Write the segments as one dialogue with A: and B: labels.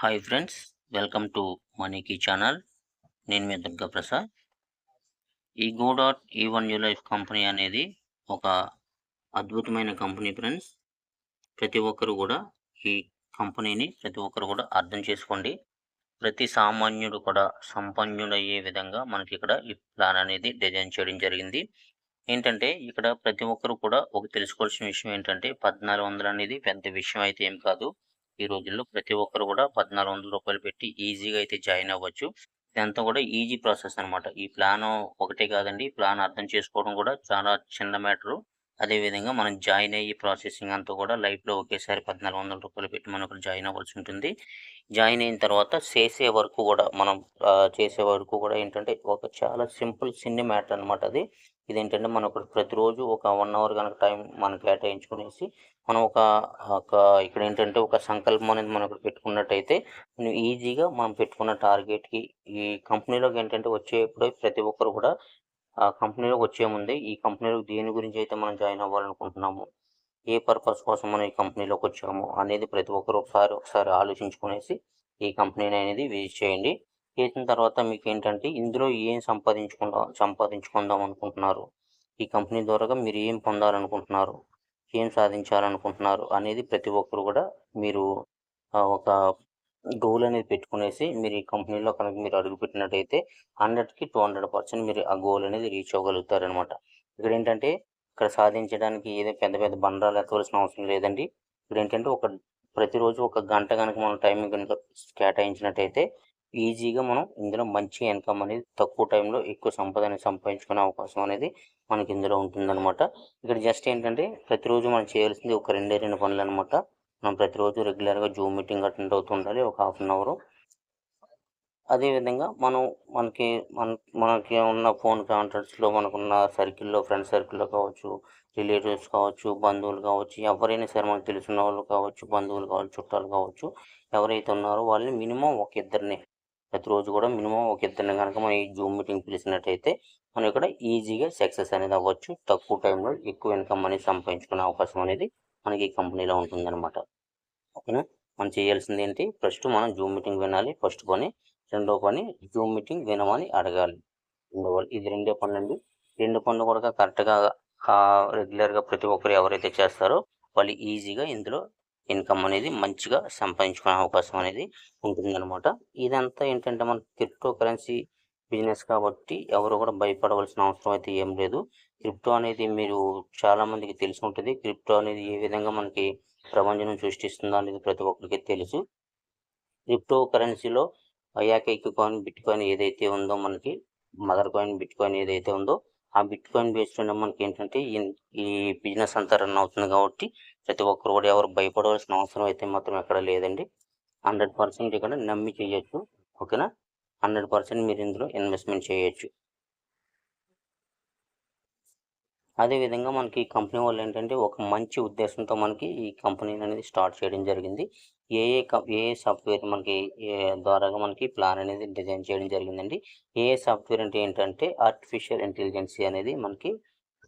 A: Hi friends welcome to మనీకి channel నేను మీ దుర్గా ప్రసాద్. ఈ go dot E one U life company అనేది ఒక అద్భుతమైన కంపెనీ ఫ్రెండ్స్ ప్రతి ఒక్కరు కూడా ఈ కంపెనీని ప్రతి ఒక్కరు కూడా అర్థం చేసుకోండి. ప్రతి సామాన్యుడు కూడా సంపన్నుడయ్యే విధంగా మనకి ఇక్కడ ఈ ప్లాన్ అనేది డిజైన్ చేయడం జరిగింది. ఏంటంటే ఇక్కడ ప్రతి ఒక్కరు కూడా ఒక తెలుసుకోవాల్సిన విషయం ఏంటంటే పద్నాలుగు వందలు అనేది పెద్ద విషయం అయితే ఏం కాదు. ఈ రోజుల్లో ప్రతి ఒక్కరు కూడా పద్నాలుగు వందల రూపాయలు పెట్టి ఈజీగా అయితే జాయిన్ అవ్వచ్చు. ఇదంతా కూడా ఈజీ ప్రాసెస్ అన్నమాట. ఈ ప్లాన్ ఒకటే కాదండి. ప్లాన్ అర్థం చేసుకోవడం కూడా చాలా చిన్న మ్యాటరు. అదేవిధంగా మనం జాయిన్ అయ్యి ప్రాసెసింగ్ అంతా కూడా లైఫ్లో ఒకేసారి పద్నాలుగు వందల రూపాయలు పెట్టి మనం ఇక్కడ జాయిన్ అవ్వాల్సి ఉంటుంది. జాయిన్ అయిన తర్వాత చేసే వరకు కూడా మనం చేసే వరకు కూడా ఏంటంటే ఒక చాలా సింపుల్ చిన్న మ్యాటర్ అన్నమాట అది. ఇదేంటంటే మనం ఇక్కడ ప్రతిరోజు ఒక వన్ అవర్ కనుక టైం మనం కేటాయించుకునేసి మనం ఒక ఒక ఇక్కడ ఏంటంటే ఒక సంకల్పం అనేది మనం ఇక్కడ పెట్టుకున్నట్టయితే ఈజీగా మనం పెట్టుకున్న టార్గెట్కి ఈ కంపెనీలోకి ఏంటంటే వచ్చేప్పుడు ప్రతి ఒక్కరు కూడా ఆ కంపెనీలోకి వచ్చే ముందే ఈ కంపెనీలో దేని గురించి అయితే మనం జాయిన్ అవ్వాలనుకుంటున్నాము ఏ పర్పస్ కోసం మనం ఈ కంపెనీలోకి వచ్చాము అనేది ప్రతి ఒక్కరు ఒకసారి ఒకసారి ఆలోచించుకునేసి ఈ కంపెనీని అనేది విజిట్ చేయండి. చేసిన తర్వాత మీకు ఏంటంటే ఇందులో ఏం సంపాదించుకుందాం సంపాదించుకుందాం అనుకుంటున్నారు ఈ కంపెనీ ద్వారా మీరు ఏం పొందాలనుకుంటున్నారు ఏం సాధించాలనుకుంటున్నారు అనేది ప్రతి ఒక్కరు కూడా మీరు ఒక గోల్ అనేది పెట్టుకునేసి మీరు ఈ కంపెనీలో కనుక మీరు అడుగుపెట్టినట్టయితే హండ్రెడ్కి టూ హండ్రెడ్ పర్సెంట్ మీరు ఆ గోల్ అనేది రీచ్ అవ్వగలుగుతారనమాట ఇక్కడ ఏంటంటే ఇక్కడ సాధించడానికి ఏదో పెద్ద పెద్ద బండరాలు ఎత్తవలసిన అవసరం లేదండి. ఇక్కడ ఏంటంటే ఒక ప్రతిరోజు ఒక గంట కనుక మనం టైం కనుక కేటాయించినట్టయితే ఈజీగా మనం ఇందులో మంచి ఇన్కమ్ అనేది తక్కువ టైంలో ఎక్కువ సంపద అనేది సంపాదించుకునే అవకాశం అనేది మనకి ఇందులో ఉంటుందన్నమాట. ఇక్కడ జస్ట్ ఏంటంటే ప్రతిరోజు మనం చేయాల్సింది ఒక రెండే రెండు పనులు అనమాట మనం ప్రతిరోజు రెగ్యులర్గా జూమ్ మీటింగ్ అటెండ్ అవుతూ ఉండాలి ఒక హాఫ్ అన్ అవర్ అదేవిధంగా మనం మనకి మన మనకి ఉన్న ఫోన్ కాంటాక్ట్స్లో మనకున్న సర్కిల్లో ఫ్రెండ్ సర్కిల్లో కావచ్చు రిలేటివ్స్ కావచ్చు బంధువులు కావచ్చు ఎవరైనా సరే మనకు తెలిసిన వాళ్ళు కావచ్చు బంధువులు కావచ్చు చుట్టాలు కావచ్చు ఎవరైతే ఉన్నారో వాళ్ళని మినిమం ఒక ఇద్దరిని ప్రతిరోజు కూడా మినిమం ఒక ఇద్దరిని కనుక మనం ఈ జూమ్ మీటింగ్ పిలిచినట్టయితే మనం ఇక్కడ ఈజీగా సక్సెస్ అనేది అవ్వచ్చు. తక్కువ టైంలో ఎక్కువ ఇన్కమ్ అనేది సంపాదించుకునే అవకాశం అనేది మనకి ఈ కంపెనీలో ఉంటుందన్నమాట. ఓకేనా? మనం చేయాల్సింది ఏంటి? ఫస్ట్ మనం జూమ్ మీటింగ్ వినాలి. ఫస్ట్ పని. రెండో పని జూమ్ మీటింగ్ వినమని అడగాలి. రెండో ఇది రెండో పనులు అండి. రెండు పనులు కూడా కరెక్ట్గా రెగ్యులర్గా ప్రతి ఒక్కరు ఎవరైతే చేస్తారో వాళ్ళు ఈజీగా ఇందులో ఇన్కమ్ అనేది మంచిగా సంపాదించుకునే అవకాశం అనేది ఉంటుందన్నమాట. ఇదంతా ఏంటంటే మన క్రిప్టో కరెన్సీ బిజినెస్ కాబట్టి ఎవరు కూడా భయపడవలసిన అవసరం అయితే ఏం లేదు. క్రిప్టో అనేది మీరు చాలా మందికి తెలిసి ఉంటుంది. క్రిప్టో అనేది ఏ విధంగా మనకి ప్రపంచం సృష్టిస్తుందో అనేది ప్రతి ఒక్కరికి తెలుసు. క్రిప్టో కరెన్సీలో ఏకైక కాయిన్ బిట్ కాయిన్ ఏదైతే ఉందో మనకి మదర్ కాయిన్ బిట్ కాయిన్ ఏదైతే ఉందో ఆ బిట్ కాయిన్ బేస్డ్ మనకి ఏంటంటే ఈ- ఈ బిజినెస్ అంతా రన్ అవుతుంది కాబట్టి ప్రతి ఒక్కరు కూడా ఎవరు భయపడవలసిన అవసరం అయితే మాత్రం ఎక్కడ లేదండి. హండ్రెడ్ పర్సెంట్ ఇక్కడ నమ్మి చేయొచ్చు. ఓకేనా? హండ్రెడ్ పర్సెంట్ మీరు ఇందులో ఇన్వెస్ట్మెంట్ చేయొచ్చు. అదేవిధంగా మనకి ఈ కంపెనీ వాళ్ళు ఏంటంటే ఒక మంచి ఉద్దేశంతో మనకి ఈ కంపెనీని అనేది స్టార్ట్ చేయడం జరిగింది. ఏ ఏ ఏ సాఫ్ట్వేర్ మనకి ఏ ద్వారాగా మనకి ప్లాన్ అనేది డిజైన్ చేయడం జరిగిందండి. ఏ ఏ సాఫ్ట్వేర్ అంటే ఏంటంటే ఆర్టిఫిషియల్ ఇంటెలిజెన్సీ అనేది మనకి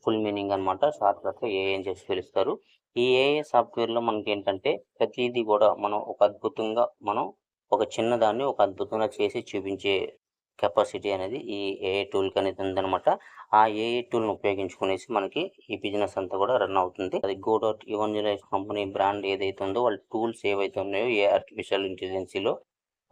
A: ఫుల్ మీనింగ్ అనమాట షార్ట్కట్లో ఏ అని చెప్పి పిలుస్తారు. ఈ ఏఏ సాఫ్ట్వేర్లో మనకి ఏంటంటే ప్రతిదీ కూడా మనం ఒక అద్భుతంగా మనం ఒక చిన్నదాన్ని ఒక అద్భుతంగా చేసి చూపించే కెపాసిటీ అనేది ఈ ఏఏ టూల్కి అనేది ఉందన్నమాట. ఆ ఏఏ టూల్ని ఉపయోగించుకునేసి మనకి ఈ బిజినెస్ అంతా కూడా రన్ అవుతుంది. అది go dot E one company brand ఏదైతే ఉందో వాళ్ళ టూల్స్ ఏవైతే ఉన్నాయో ఏ ఆర్టిఫిషియల్ ఇంటెలిజెన్సీలో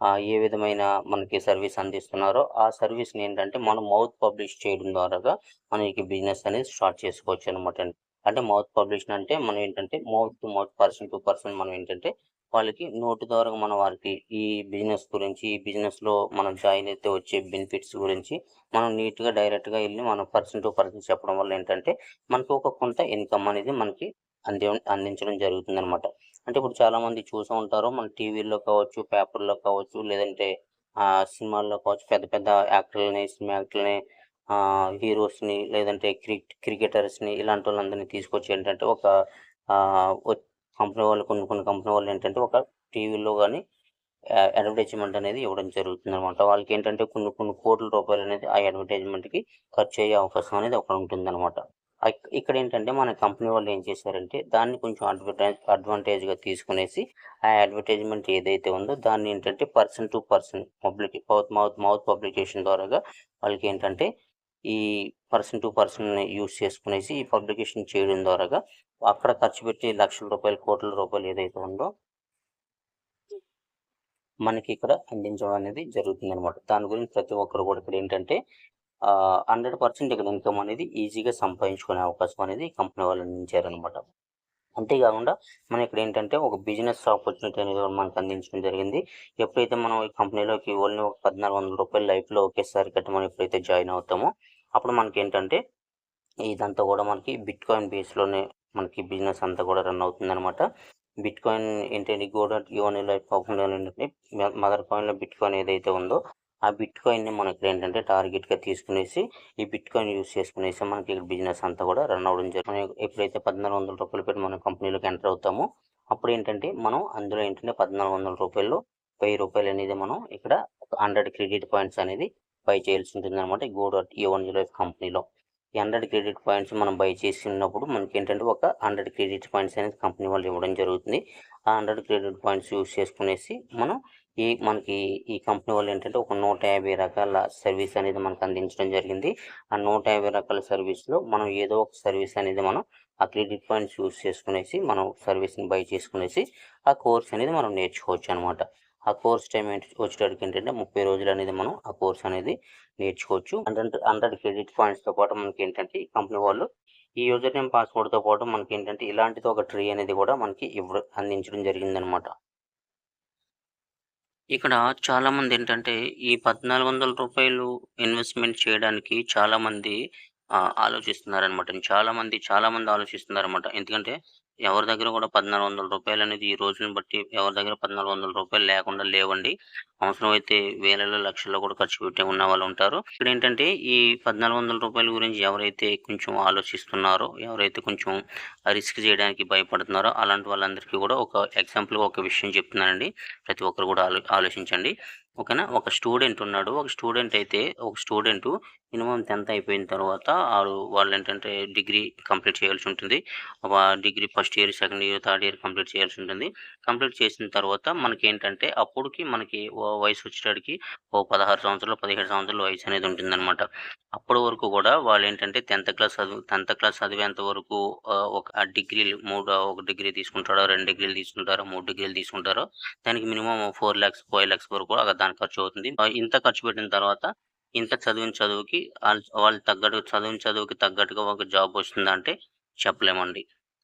A: ఆ, ఏ విధమైన మనకి సర్వీస్ అందిస్తున్నారో ఆ సర్వీస్ని ఏంటంటే మనం మౌత్ పబ్లిష్ చేయడం ద్వారాగా మనకి బిజినెస్ అనేది స్టార్ట్ చేసుకోవచ్చు అనమాట అంటే మౌత్ పబ్లిష్ అంటే మనం ఏంటంటే mouth to mouth person to person మనం ఏంటంటే వాళ్ళకి నోటి ద్వారా మనం వారికి ఈ బిజినెస్ గురించి ఈ బిజినెస్లో మనం జాయిన్ అయితే వచ్చే బెనిఫిట్స్ గురించి మనం నీట్గా డైరెక్ట్గా వెళ్ళి మనం పర్సన్ టు పర్సన్ చెప్పడం వల్ల ఏంటంటే మనకి ఒక కొంత ఇన్కమ్ అనేది మనకి అంది అందించడం జరుగుతుంది అనమాట అంటే ఇప్పుడు చాలామంది చూసూ ఉంటారు మన టీవీల్లో కావచ్చు పేపర్లో కావచ్చు లేదంటే సినిమాల్లో కావచ్చు పెద్ద పెద్ద యాక్టర్లని సినిమా యాక్టర్లని హీరోస్ని లేదంటే క్రికెట్ క్రికెటర్స్ని ఇలాంటి వాళ్ళందరినీ తీసుకొచ్చి ఏంటంటే ఒక కంపెనీ వాళ్ళు కొన్ని కొన్ని కంపెనీ వాళ్ళు ఏంటంటే ఒక టీవీలో కానీ అడ్వర్టైజ్మెంట్ అనేది ఇవ్వడం జరుగుతుంది అనమాట వాళ్ళకి ఏంటంటే కొన్ని కొన్ని కోట్ల రూపాయలు అనేది ఆ అడ్వర్టైజ్మెంట్కి ఖర్చు అయ్యే అవకాశం అనేది ఒకటి ఉంటుంది అనమాట ఇక్కడ ఏంటంటే మన కంపెనీ వాళ్ళు ఏం చేశారంటే దాన్ని కొంచెం అడ్వర్టైజ్ అడ్వాంటేజ్‌గా తీసుకునేసి ఆ అడ్వర్టైజ్‌మెంట్ ఏదైతే ఉందో దాన్ని ఏంటంటే person to person public mouth mouth mouth publication ద్వారాగా వాళ్ళకి ఏంటంటే ఈ పర్సన్ టు పర్సన్ యూజ్ చేసుకునేసి ఈ పబ్లికేషన్ చేయడం ద్వారాగా అక్కడ ఖర్చు పెట్టి లక్షల రూపాయలు, కోట్ల రూపాయలు ఏదైతే ఉందో మనకి ఇక్కడ అందించడం అనేది జరుగుతుంది అనమాట దాని గురించి ప్రతి ఒక్కరు కూడా ఇక్కడ ఏంటంటే హండ్రెడ్ పర్సెంట్ ఇక్కడ ఇన్‌కమ్ అనేది ఈజీగా సంపాదించుకునే అవకాశం అనేది కంపెనీ వాళ్ళు అందించారనమాట. అంతేకాకుండా మనం ఇక్కడ ఏంటంటే ఒక బిజినెస్ ఆపర్చునిటీ అనేది మనకు అందించడం జరిగింది. ఎప్పుడైతే మనం ఈ కంపెనీలోకి ఓన్లీ ఒక 1400 రూపాయలు లైఫ్‌లో ఒకేసారి కట్టి మనం ఎప్పుడైతే జాయిన్ అవుతామో అప్పుడు మనకి ఏంటంటే ఇదంతా కూడా మనకి బిట్ కాయిన్ బేస్‌లోనే మనకి బిజినెస్ అంతా కూడా రన్ అవుతుంది అన్నమాట బిట్ కాయిన్ ఏంటంటే గోడ యువన్ లైఫ్ కాకుండా ఏంటంటే మదర్ కాయిన్‌లో బిట్‌కాయిన్ ఏదైతే ఉందో ఆ బిట్‌కాయిన్‌ని మనం ఇక్కడ ఏంటంటే టార్గెట్‌గా తీసుకునేసి ఈ బిట్ కాయిన్ యూస్ చేసుకునేసి మనకి ఇక్కడ బిజినెస్ అంతా కూడా రన్ అవ్వడం జరుగుతుంది. ఎప్పుడైతే పద్నాలుగు వందల రూపాయలు పెట్టి మనం కంపెనీలోకి ఎంటర్ అవుతామో అప్పుడు ఏంటంటే మనం అందులో ఏంటంటే పద్నాలుగు వందల రూపాయలు వెయ్యి రూపాయలు అనేది మనం ఇక్కడ 100 క్రెడిట్ పాయింట్స్ అనేది బై చేయాల్సి ఉంటుందన్నమాట. ఈ గో డాట్ వన్ లైఫ్ కంపెనీలో. ఈ 100 క్రెడిట్ పాయింట్స్ మనం బై చేసినప్పుడు మనకేంటంటే ఒక 100 క్రెడిట్ పాయింట్స్ అనేది కంపెనీ వాళ్ళు ఇవ్వడం జరుగుతుంది. ఆ 100 క్రెడిట్ పాయింట్స్ యూజ్ చేసుకునేసి మనం ఈ మనకి ఈ కంపెనీ వాళ్ళు ఏంటంటే ఒక 150 రకాల సర్వీస్ అనేది మనకు అందించడం జరిగింది. ఆ 150 రకాల సర్వీస్‌లో మనం ఏదో ఒక సర్వీస్ అనేది మనం ఆ క్రెడిట్ పాయింట్స్ యూస్ చేసుకునేసి మనం సర్వీస్‌ని బై చేసుకునేసి ఆ కోర్స్ అనేది మనం నేర్చుకోవచ్చు అనమాట ఆ కోర్స్ టైం ఏంటి వచ్చేటప్పటికి ఏంటంటే 30 రోజులు అనేది మనం ఆ కోర్స్ అనేది నేర్చుకోవచ్చు. 100 100 క్రెడిట్ పాయింట్స్‌తో పాటు మనకేంటంటే ఈ కంపెనీ వాళ్ళు ఈ యూజర్ నేమ్ పాస్వర్డ్‌తో పాటు మనకి ఏంటంటే ఇలాంటిది ఒక ట్రీ అనేది కూడా మనకి ఇవ్వడం అందించడం జరిగిందనమాట. ఇక్కడ చాలామంది ఏంటంటే ఈ 1400 రూపాయలు ఇన్వెస్ట్‌మెంట్ చేయడానికి చాలామంది ఆలోచిస్తున్నారనమాట. చాలామంది చాలామంది ఆలోచిస్తున్నారనమాట. ఎందుకంటే ఎవరి దగ్గర కూడా 1400 రూపాయలు అనేది ఈ రోజుని బట్టి ఎవరి దగ్గర 1400 రూపాయలు లేకుండా లేవండి. అవసరమైతే వేలలో, లక్షల్లో కూడా ఖర్చు పెట్టి ఉన్నవాళ్ళు ఉంటారు. ఇక్కడ ఏంటంటే ఈ 1400 రూపాయల గురించి ఎవరైతే కొంచెం ఆలోచిస్తున్నారో, ఎవరైతే కొంచెం రిస్క్ చేయడానికి భయపడుతున్నారో అలాంటి వాళ్ళందరికీ కూడా ఒక ఎగ్జాంపుల్‌గా ఒక విషయం చెప్తున్నానండి. ప్రతి ఒక్కరు కూడా ఆలో ఆలోచించండి. ఓకేనా? ఒక స్టూడెంట్ ఉన్నాడు. ఒక స్టూడెంట్ అయితే ఒక స్టూడెంటు మినిమం టెన్త్ అయిపోయిన తర్వాత ఆడు వాళ్ళేంటంటే డిగ్రీ కంప్లీట్ చేయాల్సి ఉంటుంది. ఒక degree first year, second year, third year complete చేయాల్సి ఉంటుంది. కంప్లీట్ చేసిన తర్వాత మనకి ఏంటంటే అప్పటికి మనకి వయసు వచ్చేటప్పటికి ఓ 16 సంవత్సరాలు, పదిహేడు సంవత్సరాలు వయసు అనేది ఉంటుందన్నమాట అప్పటి వరకు కూడా వాళ్ళు ఏంటంటే టెన్త్ క్లాస్ చదువు 10థ్ క్లాస్ చదివేంత వరకు ఒక డిగ్రీలు మూడు ఒక డిగ్రీ తీసుకుంటారో, రెండు డిగ్రీలు తీసుకుంటారో, మూడు డిగ్రీలు తీసుకుంటారో దానికి minimum four lakhs five lakhs వరకు కూడా దాని ఖర్చు అవుతుంది. ఇంత ఖర్చు పెట్టిన తర్వాత ఇంత చదివిన చదువుకి వాళ్ళు తగ్గట్టు చదివిన చదువుకి తగ్గట్టుగా ఒక జాబ్ వస్తుందంటే చెప్పలేమండి.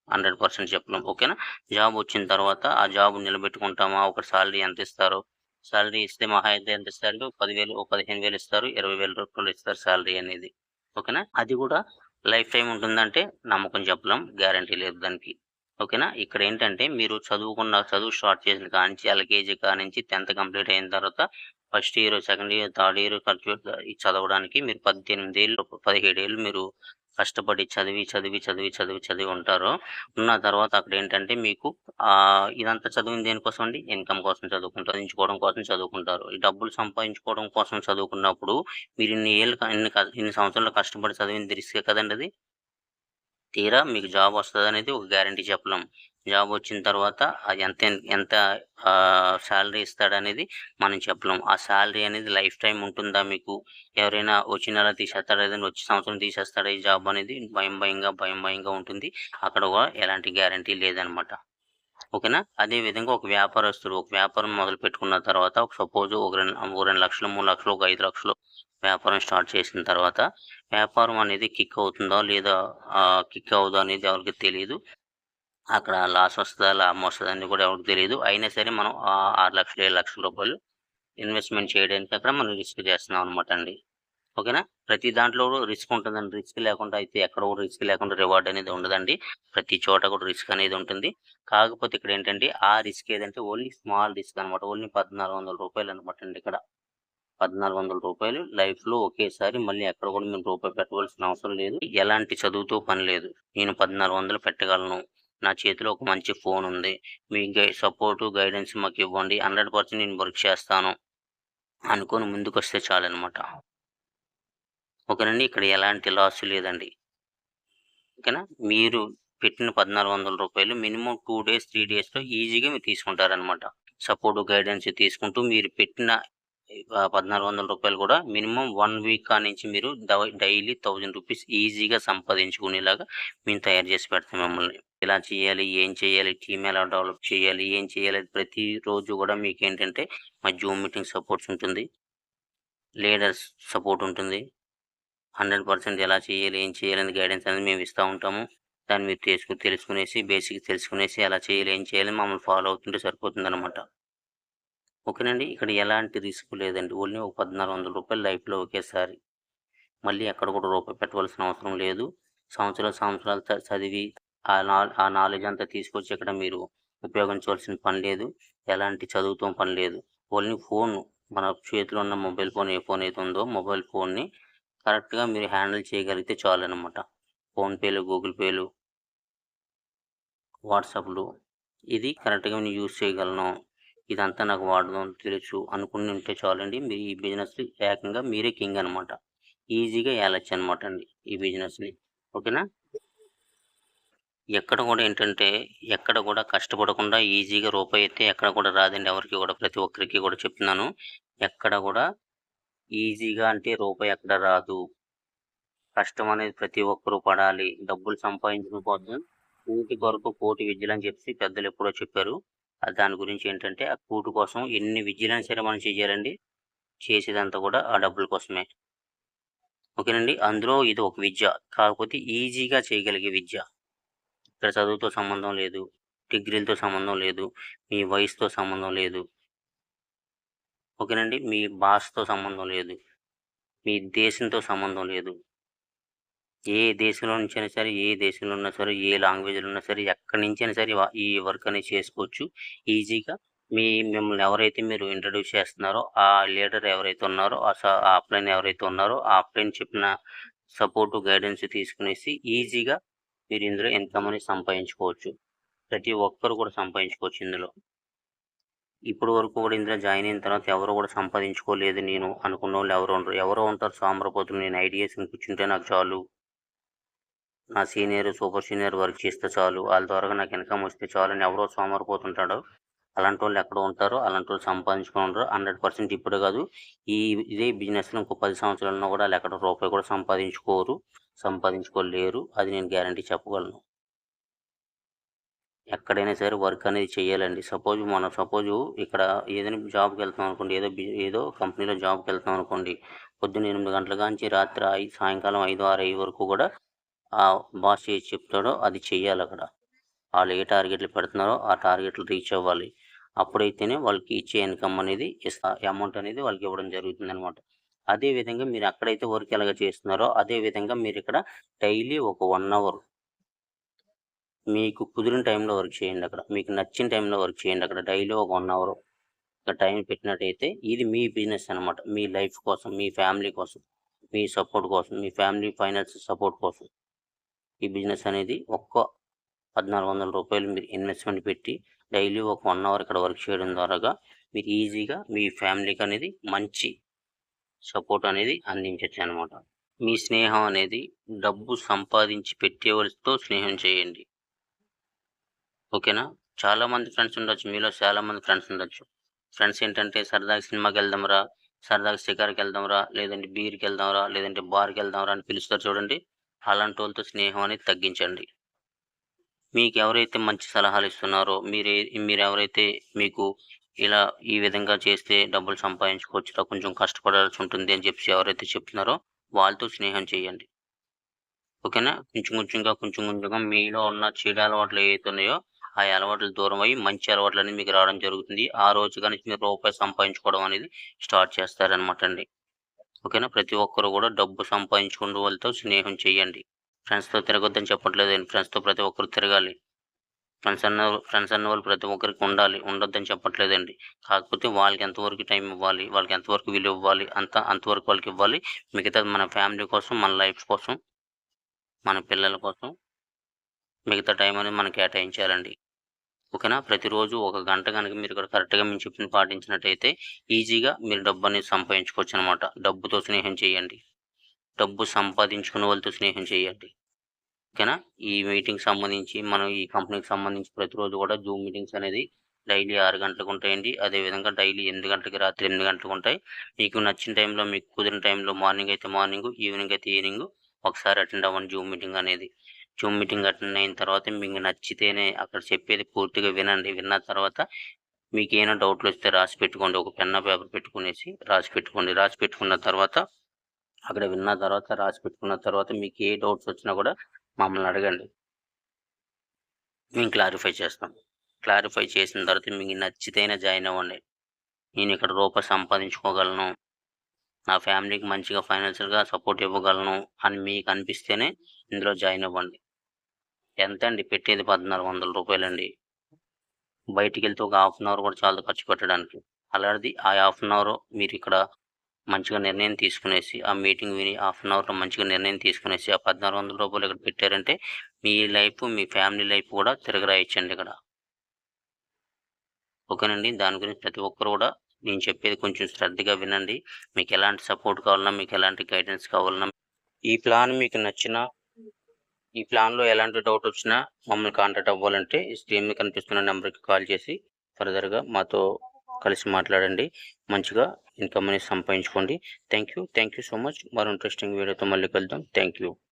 A: 100% చెప్పలేం. ఓకేనా? జాబ్ వచ్చిన తర్వాత ఆ జాబ్ నిలబెట్టుకుంటామా? ఒక శాలరీ ఎంత ఇస్తారు శాలరీ ఇస్తే మహా అయితే ఎంత పదివేలు 10,000 ఓ 15,000 ఇస్తారు. 20,000 రూపాయలు ఇస్తారు శాలరీ అనేది. ఓకేనా? అది కూడా లైఫ్ టైం ఉంటుందంటే నమ్మకం చెప్పలేం. గ్యారంటీ లేదు దానికి. ఓకేనా? ఇక్కడ ఏంటంటే మీరు చదువుకున్న చదువు స్టార్ట్ చేసిన కానించి ఎల్‌కేజీ కానించి టెన్త్ కంప్లీట్ అయిన తర్వాత first year, second year, third year ఖర్చు చదవడానికి మీరు 18 ఏళ్ళు, 17 ఏళ్ళు మీరు కష్టపడి చదివి, చదివి, చదివి, చదివి, చదివి ఉంటారు. ఉన్న తర్వాత అక్కడ ఏంటంటే మీకు ఇదంతా చదివింది దేనికోసం అండి? ఇన్‌కమ్ కోసం చదువుకుంటారు. సంపాదించుకోవడం కోసం చదువుకుంటారు. ఈ డబ్బులు సంపాదించుకోవడం కోసం చదువుకున్నప్పుడు మీరు ఇన్ని ఏళ్ళు ఇన్ని ఇన్ని సంవత్సరాలు కష్టపడి చదివింది రిస్కే కదండీ అది. తీరా మీకు జాబ్ వస్తదనేది ఒక గ్యారంటీ చెప్పలేం. జాబ్ వచ్చిన తర్వాత అది ఎంత ఎంత శాలరీ ఇస్తాడనేది మనం చెప్పలేం. ఆ సాలరీ అనేది లైఫ్ టైం ఉంటుందా మీకు? ఎవరైనా వచ్చిన నెల తీసేస్తాడా? లేదంటే వచ్చే సంవత్సరం తీసేస్తాడా ఈ జాబ్ అనేది భయం భయంగా, భయం భయంగా ఉంటుంది. అక్కడ కూడా ఎలాంటి గ్యారంటీ లేదనమాట. ఓకేనా? అదే విధంగా ఒక వ్యాపారస్తుడు ఒక వ్యాపారం మొదలు పెట్టుకున్న తర్వాత ఒక సపోజ్ ఒక రెండు ఒక 2,00,000, 3,00,000, ఒక ఐదు లక్షలు వ్యాపారం స్టార్ట్ చేసిన తర్వాత వ్యాపారం అనేది కిక్ అవుతుందా? లేదా కిక్ అవ్వదా? అనేది ఎవరికి తెలియదు అక్కడ లాస్ వస్తదా? లాభం వస్తుందా అని కూడా ఎవరికి తెలియదు అయినా సరే మనం ఆరు లక్షలు ఏడు లక్షల రూపాయలు ఇన్వెస్ట్‌మెంట్ చేయడానికి అక్కడ మనం రిస్క్ చేస్తున్నాం అనమాట అండి. ఓకేనా? ప్రతి దాంట్లో కూడా రిస్క్ ఉంటుందండి. రిస్క్ లేకుండా అయితే ఎక్కడ కూడా రిస్క్ లేకుండా రివార్డ్ అనేది ఉండదండి. ప్రతి చోట కూడా రిస్క్ అనేది ఉంటుంది. కాకపోతే ఇక్కడ ఏంటంటే ఆ రిస్క్ ఏదంటే ఓన్లీ స్మాల్ రిస్క్ అనమాట. ఓన్లీ 1,400 రూపాయలు అనమాట అండి ఇక్కడ. 1,400 రూపాయలు లైఫ్‌లో ఒకేసారి మళ్ళీ ఎక్కడ కూడా మేము రూపాయి పెట్టవలసిన అవసరం లేదు. ఎలాంటి చదువుతో పని లేదు. నేను 1,400 పెట్టగలను. నా చేతిలో ఒక మంచి ఫోన్ ఉంది. మీ గై సపోర్ట్, గైడెన్స్ మాకు ఇవ్వండి. 100% నేను వర్క్ చేస్తాను. అనుకోని ముందుకొస్తే చాలన్నమాట ఓకేనండి. ఇక్కడ ఎలాంటి లాస్ లేదండి. ఓకేనా మీరు పెట్టిన పద్నాలుగు వందల రూపాయలు మినిమం టూ డేస్ త్రీ డేస్లో ఈజీగా మీరు తీసుకుంటారనమాట సపోర్ట్ గైడెన్స్ తీసుకుంటూ మీరు పెట్టిన పద్నాలుగు వందల రూపాయలు కూడా మినిమం వన్ వీక్ నుంచి మీరు డైలీ థౌజండ్ రూపీస్ ఈజీగా సంపాదించుకునేలాగా మేము తయారు చేసి పెడతాం మిమ్మల్ని ఎలా చేయాలి ఏం చేయాలి టీమ్ ఎలా డెవలప్ చేయాలి ఏం చేయాలి ప్రతిరోజు కూడా మీకు ఏంటంటే మా జూమ్ మీటింగ్ సపోర్ట్స్ ఉంటుంది. లీడర్స్ సపోర్ట్ ఉంటుంది. హండ్రెడ్ పర్సెంట్ ఎలా చేయాలి ఏం చేయాలి అని గైడెన్స్ అనేది మేము ఇస్తూ ఉంటాము. దాన్ని మీరు తెలుసుకు తెలుసుకునేసి బేసిక్ తెలుసుకునేసి ఎలా చేయాలి ఏం చేయాలి మమ్మల్ని ఫాలో అవుతుంటే సరిపోతుంది అనమాట ఓకేనండి ఇక్కడ ఎలాంటి రిస్క్ లేదండి. ఓన్లీ ఒక పద్నాలుగు వందల రూపాయలు లైఫ్లో ఒకేసారి. మళ్ళీ ఎక్కడ కూడా రూపాయి పెట్టవలసిన అవసరం లేదు. సంవత్సరాలు సంవత్సరాలు చదివి ఆ నా ఆ నాలెడ్జ్ అంతా తీసుకొచ్చి ఇక్కడ మీరు ఉపయోగించవలసిన పని లేదు. ఎలాంటి చదువుతో పని లేదు. ఓన్లీ ఫోన్ మన చేతిలో ఉన్న మొబైల్ ఫోన్ ఏ ఫోన్ అయితే ఉందో మొబైల్ ఫోన్ని కరెక్ట్గా మీరు హ్యాండిల్ చేయగలిగితే చాలు అనమాట ఫోన్పేలు గూగుల్ పేలు వాట్సాప్లు ఇది కరెక్ట్గా నేను యూజ్ చేయగలను. ఇదంతా నాకు వాడడం తెలుసు అనుకుని ఉంటే చాలండి. మీరు ఈ బిజినెస్ ఏకంగా మీరే కింగ్ అనమాట. ఈజీగా వెళ్ళచ్చు అనమాట అండి ఈ బిజినెస్ని. ఓకేనా? ఎక్కడ కూడా ఏంటంటే ఎక్కడ కూడా కష్టపడకుండా ఈజీగా రూపాయి అయితే ఎక్కడ కూడా రాదండి. ఎవరికి కూడా ప్రతి ఒక్కరికి కూడా చెప్తున్నాను. ఎక్కడ కూడా ఈజీగా అంటే రూపాయి ఎక్కడ రాదు. కష్టం అనేది ప్రతి ఒక్కరూ పడాలి. డబ్బులు సంపాదించడం కోసం కూటి కొరకు కోటి విద్యలు అని చెప్పి పెద్దలు ఎప్పుడో చెప్పారు. దాని గురించి ఏంటంటే ఆ కూటి కోసం ఎన్ని విద్యలైనా సరే మనం చేయాలండి. చేసేదంతా కూడా ఆ డబ్బుల కోసమే. ఓకేనండి? అందులో ఇది ఒక విద్య. కాకపోతే ఈజీగా చేయగలిగే విద్య. ఇక్కడ చదువుతో సంబంధం లేదు డిగ్రీలతో సంబంధం లేదు మీ వయసుతో సంబంధం లేదు. ఓకేనండి? మీ భాషతో సంబంధం లేదు. మీ దేశంతో సంబంధం లేదు. ఏ దేశంలో నుంచైనా సరే ఏ దేశంలో ఉన్నా సరే ఏ లాంగ్వేజ్లో ఉన్నా సరే ఎక్కడి నుంచైనా సరే ఈ వర్క్ అనేది చేసుకోవచ్చు. ఈజీగా మీ మిమ్మల్ని ఎవరైతే మీరు ఇంట్రడ్యూస్ చేస్తున్నారో ఆ లీడర్ ఎవరైతే ఉన్నారో ఆ స- అప్లైన్ ఎవరైతే ఉన్నారో ఆ అప్లైన్ చెప్పిన సపోర్ట్ గైడెన్స్ తీసుకునేసి ఈజీగా మీరు ఇందులో ఇన్కమ్ అనేది సంపాదించుకోవచ్చు. ప్రతి ఒక్కరు కూడా సంపాదించుకోవచ్చు ఇందులో. ఇప్పుడు వరకు కూడా ఇందులో జాయిన్ అయిన తర్వాత ఎవరు కూడా సంపాదించుకోలేదు నేను అనుకున్న వాళ్ళు ఎవరు ఉండరు. ఎవరో ఉంటారు సాంబ్రపోతులు నేను ఐడియాస్ కూర్చుంటే నాకు చాలు. నా సీనియర్ సూపర్ సీనియర్ వర్క్ చేస్తే చాలు. వాళ్ళ ద్వారా నాకు ఇన్కమ్ వస్తే చాలు అని ఎవరో సోమరిపోతుంటాడో అలాంటి వాళ్ళు ఎక్కడ ఉంటారో అలాంటి వాళ్ళు సంపాదించుకుని ఉండరు. హండ్రెడ్ పర్సెంట్ ఇప్పుడు కాదు. ఈ ఇదే బిజినెస్లో ఇంకో పది సంవత్సరాల్లో కూడా వాళ్ళు ఎక్కడ రూపాయి కూడా సంపాదించుకోరు. సంపాదించుకోలేరు. అది నేను గ్యారంటీ చెప్పగలను. ఎక్కడైనా సరే వర్క్ అనేది చేయాలండి. సపోజ్ మనం సపోజ్ ఇక్కడ ఏదైనా జాబ్కి వెళ్తాం అనుకోండి ఏదో ఏదో కంపెనీలో జాబ్కి వెళ్తాం అనుకోండి పొద్దున్న ఎనిమిది గంటల కాంచి రాత్రి ఐదు సాయంకాలం ఐదు ఆరు ఐదు వరకు కూడా ఆ బాస్ ఏది చెప్తాడో అది చెయ్యాలి అక్కడ. వాళ్ళు ఏ టార్గెట్లు పెడుతున్నారో ఆ టార్గెట్లు రీచ్ అవ్వాలి. అప్పుడైతేనే వాళ్ళకి ఇచ్చే ఇన్కమ్ అనేది ఇస్తా అమౌంట్ అనేది వాళ్ళకి ఇవ్వడం జరుగుతుంది అనమాట అదే విధంగా మీరు ఎక్కడైతే వర్క్ ఎలాగ చేస్తున్నారో అదే విధంగా మీరు ఇక్కడ డైలీ ఒక వన్ అవర్ మీకు కుదిరిన టైంలో వర్క్ చేయండి అక్కడ. మీకు నచ్చిన టైంలో వర్క్ చేయండి అక్కడ. డైలీ ఒక వన్ అవర్ ఒక టైం పెట్టినట్టయితే ఇది మీ బిజినెస్ అనమాట మీ లైఫ్ కోసం మీ ఫ్యామిలీ కోసం మీ సపోర్ట్ కోసం మీ ఫ్యామిలీ ఫైనాన్స్ సపోర్ట్ కోసం ఈ బిజినెస్ అనేది ఒక్క పద్నాలుగు వందల రూపాయలు మీరు ఇన్వెస్ట్మెంట్ పెట్టి డైలీ ఒక వన్ అవర్ ఇక్కడ వర్క్ చేయడం ద్వారా మీరు ఈజీగా మీ ఫ్యామిలీకి అనేది మంచి సపోర్ట్ అనేది అందించవచ్చు అనమాట మీ స్నేహం అనేది డబ్బు సంపాదించి పెట్టేవారితో స్నేహం చేయండి. ఓకేనా? చాలామంది ఫ్రెండ్స్ ఉండొచ్చు మీలో చాలామంది ఫ్రెండ్స్ ఉండొచ్చు. ఫ్రెండ్స్ ఏంటంటే సరదాగా సినిమాకి వెళ్దాంరా సరదాగా షికార్కి వెళ్దాంరా లేదంటే బీర్కి వెళ్దాంరా లేదంటే బార్కి వెళ్దాంరా అని పిలుస్తారు చూడండి. అలాంటి వాళ్ళతో స్నేహం అనేది తగ్గించండి. మీకు ఎవరైతే మంచి సలహాలు ఇస్తున్నారో మీరే మీరు ఎవరైతే మీకు ఇలా ఈ విధంగా చేస్తే డబ్బులు సంపాదించుకోవచ్చురా కొంచెం కష్టపడాల్సి ఉంటుంది అని చెప్పి ఎవరైతే చెప్తున్నారో వాళ్ళతో స్నేహం చేయండి. ఓకేనా? కొంచెం కొంచెంగా కొంచెం కొంచెంగా మీలో ఉన్న చెడు అలవాట్లు ఏవైతే ఉన్నాయో ఆ అలవాట్లు దూరం అయ్యి మంచి అలవాట్లు అనేది మీకు రావడం జరుగుతుంది. ఆ రోజు కానీ మీరు రూపాయి సంపాదించుకోవడం అనేది స్టార్ట్ చేస్తారనమాట అండి. ఓకేనా? ప్రతి ఒక్కరు కూడా డబ్బు సంపాదించుకునే వాళ్ళతో స్నేహం చేయండి. ఫ్రెండ్స్తో తిరగొద్దని చెప్పట్లేదు ఫ్రెండ్స్తో ప్రతి ఒక్కరు తిరగాలి. ఫ్రెండ్స్ అన్న ఫ్రెండ్స్ అన్న వాళ్ళు ప్రతి ఒక్కరికి ఉండాలి. ఉండొద్దని చెప్పట్లేదండి. కాకపోతే వాళ్ళకి ఎంతవరకు టైం ఇవ్వాలి వాళ్ళకి ఎంతవరకు విలువ ఇవ్వాలి అంత అంతవరకు వాళ్ళకి ఇవ్వాలి. మిగతా మన ఫ్యామిలీ కోసం మన లైఫ్ కోసం మన పిల్లల కోసం మిగతా టైం అనేది మనం కేటాయించాలండి. ఓకేనా? ప్రతిరోజు ఒక గంట కనుక మీరు ఇక్కడ కరెక్ట్గా మేము చెప్పిన పాటించినట్టయితే ఈజీగా మీరు డబ్బు అనేది సంపాదించుకోవచ్చు అనమాట డబ్బుతో స్నేహం చేయండి. డబ్బు సంపాదించుకునే వాళ్ళతో స్నేహం చేయండి. ఓకేనా? ఈ మీటింగ్ సంబంధించి మనం ఈ కంపెనీకి సంబంధించి ప్రతిరోజు కూడా జూమ్ మీటింగ్స్ అనేది డైలీ ఆరు గంటలకు ఉంటాయండి. అదేవిధంగా డైలీ ఎనిమిది గంటలకి రాత్రి ఎనిమిది గంటలకు ఉంటాయి. మీకు నచ్చిన టైంలో మీకు కుదిరిన టైంలో మార్నింగ్ అయితే మార్నింగ్ ఈవినింగ్ అయితే ఈవినింగ్ ఒకసారి అటెండ్ అవ్వండి జూమ్ మీటింగ్ అనేది. జూమ్ మీటింగ్ అటెండ్ అయిన తర్వాత మీకు నచ్చితేనే అక్కడ చెప్పేది పూర్తిగా వినండి. విన్న తర్వాత మీకు ఏమైనా డౌట్లు వస్తే రాసి పెట్టుకోండి. ఒక పెన్న పేపర్ పెట్టుకునేసి రాసి పెట్టుకోండి. రాసి పెట్టుకున్న తర్వాత అక్కడ విన్న తర్వాత రాసి పెట్టుకున్న తర్వాత మీకు ఏ డౌట్స్ వచ్చినా కూడా మమ్మల్ని అడగండి. మేము క్లారిఫై చేస్తాం. క్లారిఫై చేసిన తర్వాత మీకు నచ్చితేనే జాయిన్ అవ్వండి. నేను ఇక్కడ రూపాయి సంపాదించుకోగలను. నా ఫ్యామిలీకి మంచిగా ఫైనాన్షియల్గా సపోర్ట్ ఇవ్వగలను అని మీకు అనిపిస్తేనే ఇందులో జాయిన్ అవ్వండి. ఎంత అండి? పెట్టేది పద్నాలుగు వందల రూపాయలండి. బయటికి వెళ్తే ఒక హాఫ్ అన్ అవర్ కూడా చాలా ఖర్చు పెట్టడానికి. అలాంటిది ఆ హాఫ్ అన్ అవర్ మీరు ఇక్కడ మంచిగా నిర్ణయం తీసుకునేసి ఆ మీటింగ్ విని హాఫ్ అన్ అవర్లో మంచిగా నిర్ణయం తీసుకునేసి ఆ పద్నాలుగు వందల రూపాయలు ఇక్కడ పెట్టారంటే మీ లైఫ్ మీ ఫ్యామిలీ లైఫ్ కూడా తిరగరాయించండి ఇక్కడ. ఓకేనండి? దాని గురించి ప్రతి ఒక్కరు కూడా నేను చెప్పేది కొంచెం శ్రద్ధగా వినండి. మీకు ఎలాంటి సపోర్ట్ కావాలన్నా మీకు ఎలాంటి గైడెన్స్ కావాలన్నా ఈ ప్లాన్ మీకు నచ్చిన ఈ ప్లాన్లో ఎలాంటి డౌట్ వచ్చినా మమ్మల్ని కాంటాక్ట్ అవ్వాలంటే ఈ స్క్రీన్ మీద కనిపిస్తున్న నెంబర్కి కాల్ చేసి ఫర్దర్గా మాతో కలిసి మాట్లాడండి. మంచిగా ఇన్కమ్ అనేది సంపాదించుకోండి. Thank you thank you so much మరో ఇంట్రెస్టింగ్ వీడియోతో మళ్ళీ కలుద్దాం. Thank you